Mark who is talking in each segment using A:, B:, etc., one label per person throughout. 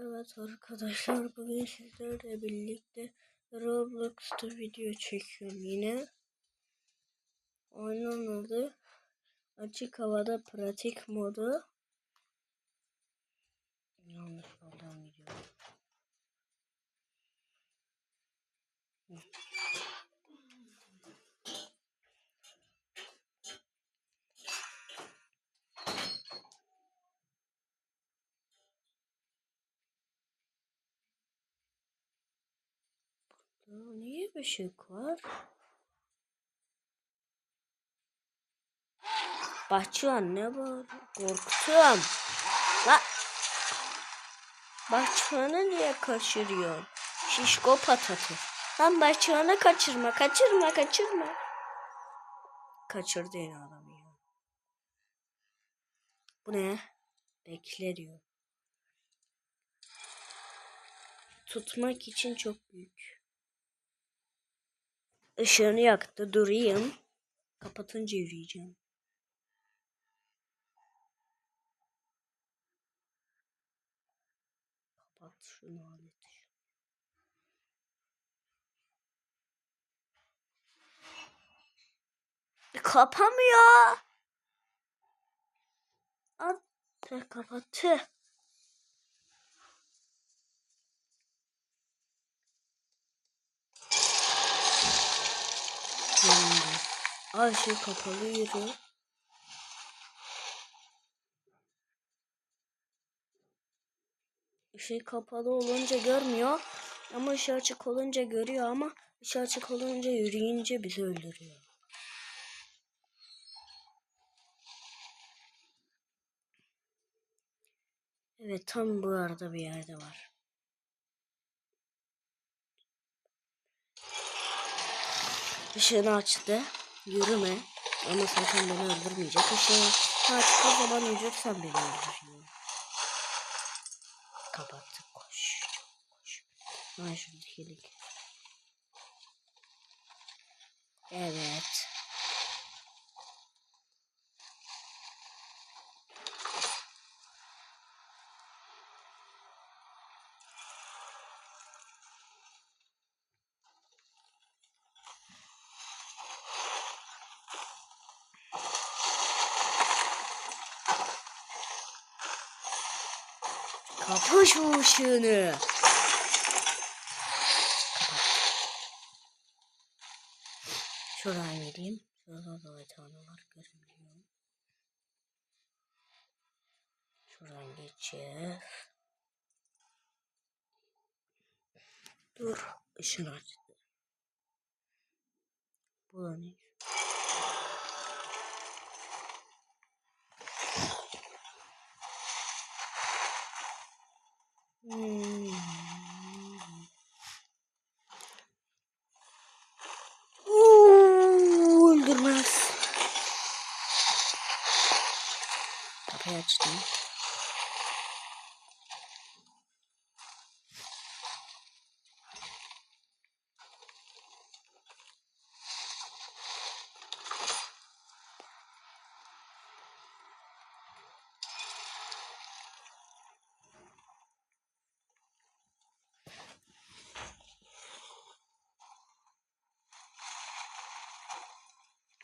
A: Evet arkadaşlar bugün sizlerle birlikte Roblox'ta video çekiyorum yine. Oyunun adı açık havada pratik modu. Yanlış Niye ışık var? Bahçıvan ne var? Korktum. La. Bahçıvanı niye kaçırıyorsun? Şişko patates. Lan bahçıvanı kaçırma, kaçırma, kaçırma. Kaçırdı yine adamı ya. Bu ne? Bekle diyor. Tutmak için çok büyük. Işığını yaktı. Durayım. Kapatınca yürüyeceğim. Kapat şunu aleti. Kapamıyor. At kapattı. Ay şey kapalı yürü. Işığı kapalı olunca görmüyor. Ama ışığı açık olunca görüyor ama ışığı açık olunca yürüyünce bizi öldürüyor. Evet tam bu arada bir yerde var. Işığını açtı. Yürüme. Ama zaten beni öldürmeyecek. Işığını açtığı zaman yürürsen beni öldürüyor. Kapattık. Koş. Koş. Ay lig. Evet. Kapı şu ışığını. Şuradan geleyim. Şurada da tane var görünüyor. Şuradan geçeceğiz. Dur. ışığını açtı. Bu ne? Mm.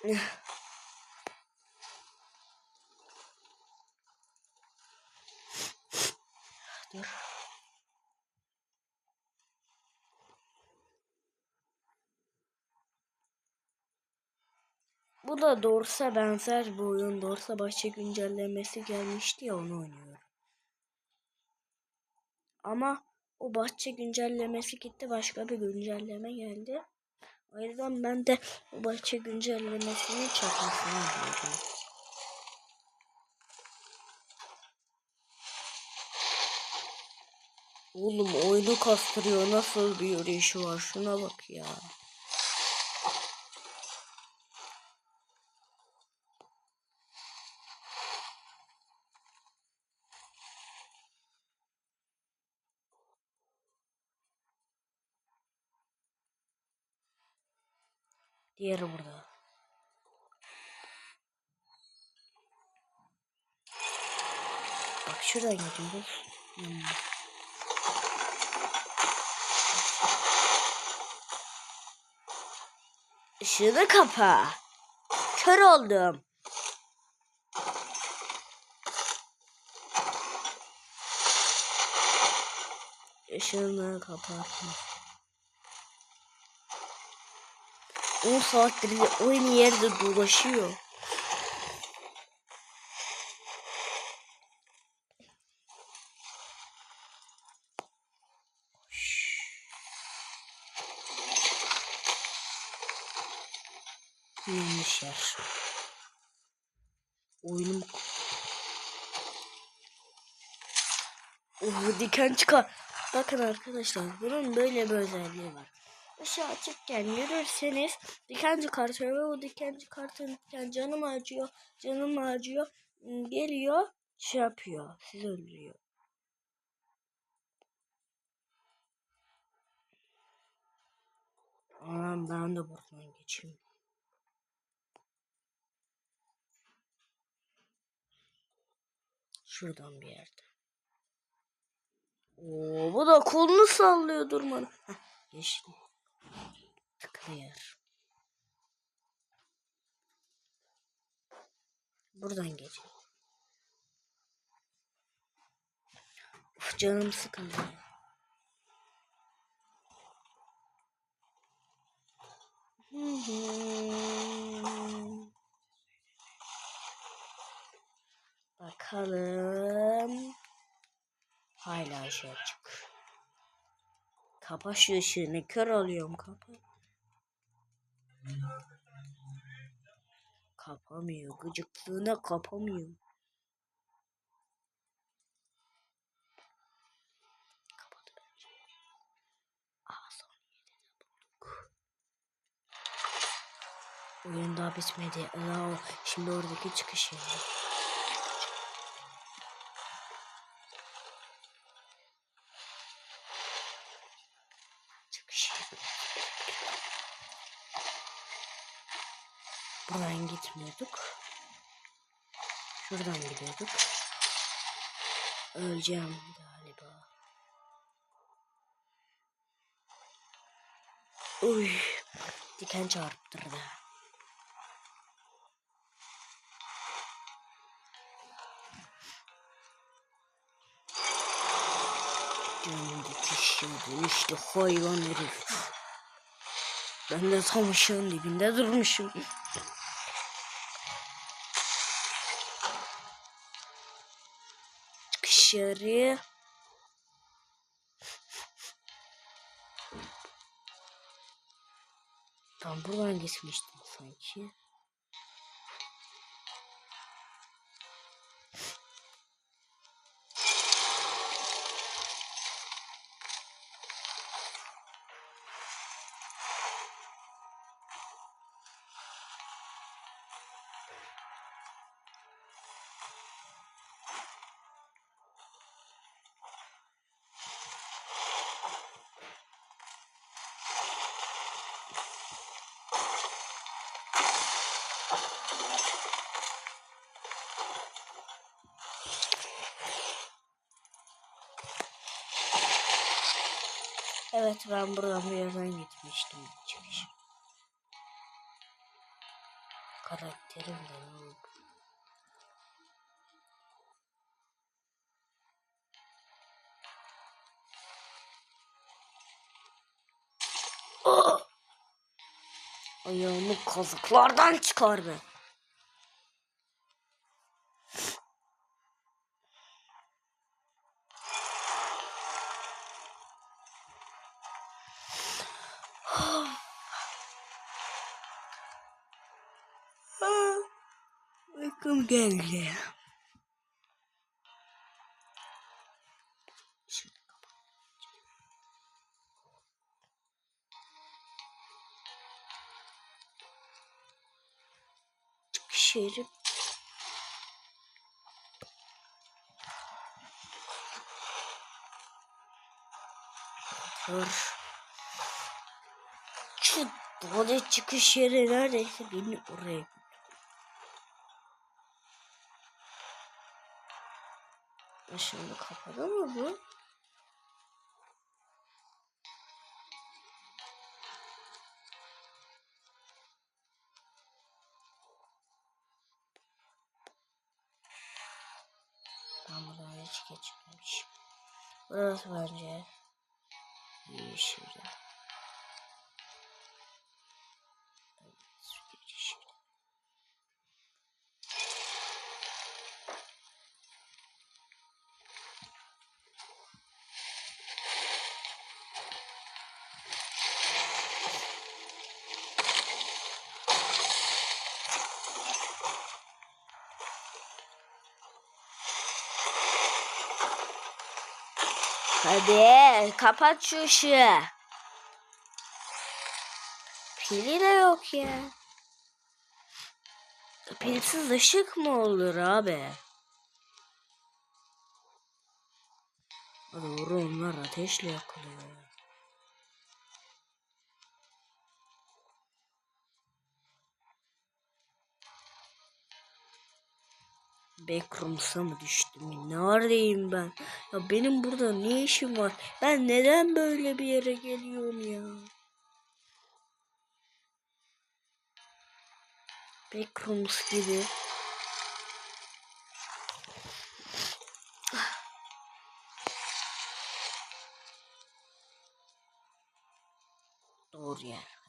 A: Dur. Bu da Dors'a benzer bir oyun. Dors'a bahçe güncellemesi gelmişti ya onu oynuyorum. Ama o bahçe güncellemesi gitti başka bir güncelleme geldi. O yüzden ben de o bahçe güncellemesini çakmasını yapıyordum. Oğlum oyunu kastırıyor. Nasıl bir yürüyüşü var. Şuna bak ya. Diğeri burada. Bak şuradan gidiyoruz. Hmm. Işığını kapa. Kör oldum. Işığını kapatmış. 10 saattir aynı yerde dolaşıyor. Yanlış yer. Oyunum... Oh diken çıkar. Bakın arkadaşlar bunun böyle bir özelliği var. Işığı açıkken yürürseniz diken çıkartıyor ve o diken çıkartırken canım acıyor, canım acıyor, geliyor, şey yapıyor, sizi öldürüyor. Aman ben de buradan geçeyim. Şuradan bir yerde. Oo, bu da kolunu sallıyor durmadan. Heh, geçtim. Tıklı yer. Buradan geç. Uf, canım sıkıldı. Bakalım. Hala ışığı açık. Kapa şu ışığını. Kör oluyorum. Kapa. Kapamıyor. Gıcıklığına kapamıyor. Oyun daha bitmedi. Aa, şimdi oradaki çıkış yeri. Buradan gitmiyorduk. Şuradan gidiyorduk. Öleceğim galiba. Uy, diken çarptırdı. Canım dikiş dönüştü hayvan herif. Ben de tam ışığın dibinde durmuşum. Dışarı. Tam buradan geçmiştim sanki. Evet ben buradan bir yerden gitmiştim. Çıkış. Karakterim oldu? Ah! Ayağımı kazıklardan çıkar be. Uykum geldi. Yeri. Dur. Şu doğada çıkış yeri neredeyse beni oraya Işığını kapalı mı bu? Ben buradan hiç geçmemişim. Burası bence yeşil. Hadi kapat şu ışığı. Pili de yok ya. Pilsiz ışık mı olur abi? Doğru onlar ateşle yakılıyor. Backrooms'a mı düştüm? Neredeyim ben? Ya benim burada ne işim var? Ben neden böyle bir yere geliyorum ya? Backrooms gibi. Doğru yer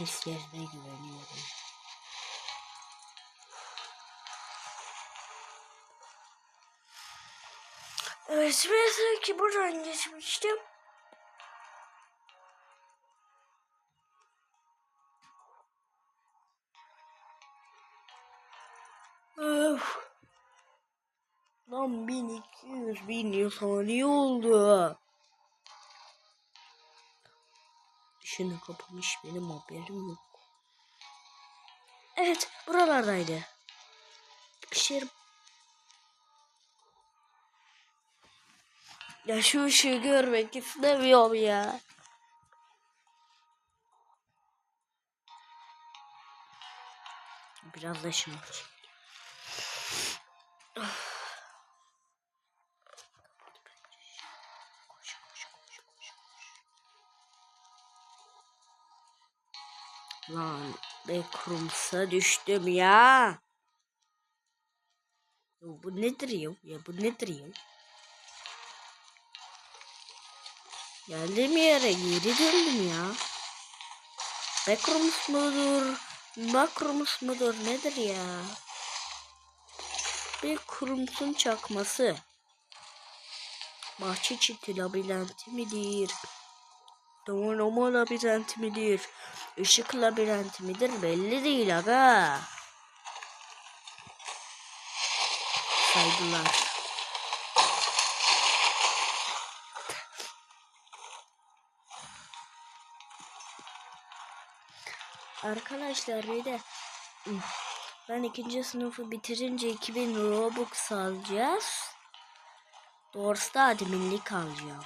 A: hislerine güveniyorum. Evet, ben ki buradan geçmiştim. Öf. Lan 1200 bin yıl saniye oldu. Dışını kapamış benim haberim yok. Evet buralardaydı. Pişir. Ya şu ışığı görmek istemiyorum ya. Biraz da şunu Lan backrooms'a düştüm ya. Ya bu nedir ya? Ya bu nedir ya? Geldiğim yere geri döndüm ya. Backrooms mudur? Macrooms mudur? Nedir ya? Backrooms'un çakması. Bahçe çiti labirenti midir? Domino labirenti midir? Işık labirenti midir? Belli değil aga. Saygılar. Arkadaşlar bir de ben ikinci sınıfı bitirince 2000 Robux alacağız. Doğrusu adminlik alacağım.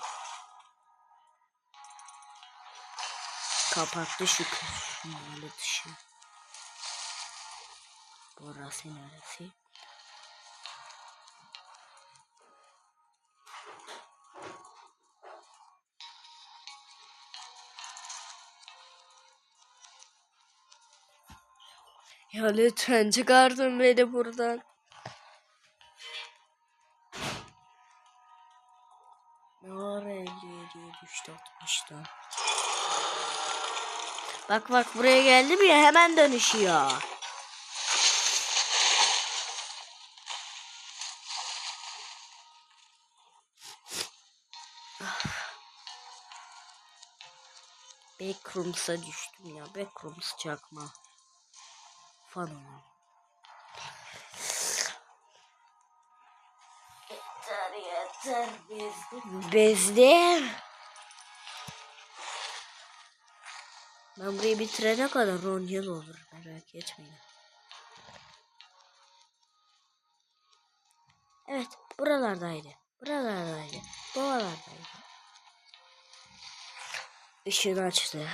A: Kapattı şu mahalle dışı. Burası neresi? Ya lütfen çıkartın beni buradan. Bak bak buraya geldim ya hemen dönüşüyor. Backrooms'a düştüm ya. Backrooms çakma. Falan. Yeter yeter bezdim. Bezdim. Ben burayı bitirene kadar 10 yıl olur merak etmeyin. Evet buralardaydı. Buralardaydı. Buralardaydı. Işığını açtı.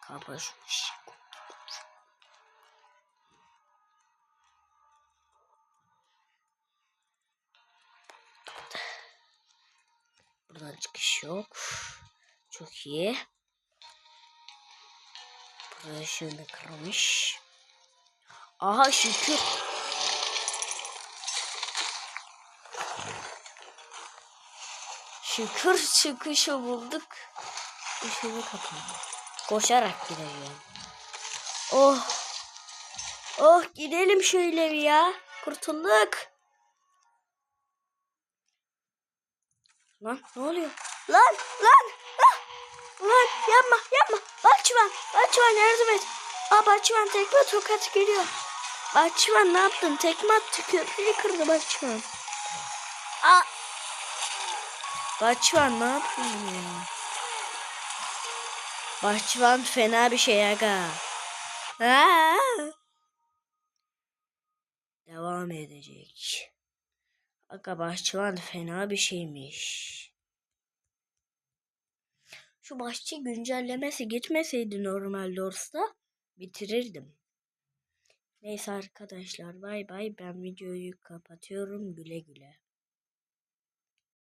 A: Kapa yok. Çok iyi. Burada ışığını kırmış. Aha şükür. Şükür çıkışı bulduk. Işığı kapalı. Koşarak gideceğim. Oh. Oh gidelim şöyle bir ya. Kurtulduk. Lan ne oluyor? Lan lan. Ah! Lan yapma yapma. Bahçıvan. Bahçıvan yardım et. Aa Bahçıvan tekme tokat geliyor. Bahçıvan ne yaptın? Tekme attı köprüyü kırdı Bahçıvan. Aa. Bahçıvan ne yapıyorsun ya? Bahçıvan fena bir şey aga. Aa! Devam edecek. Aga bahçıvan fena bir şeymiş. Şu bahçe güncellemesi gitmeseydi normal Dors'ta bitirirdim. Neyse arkadaşlar bay bay ben videoyu kapatıyorum güle güle.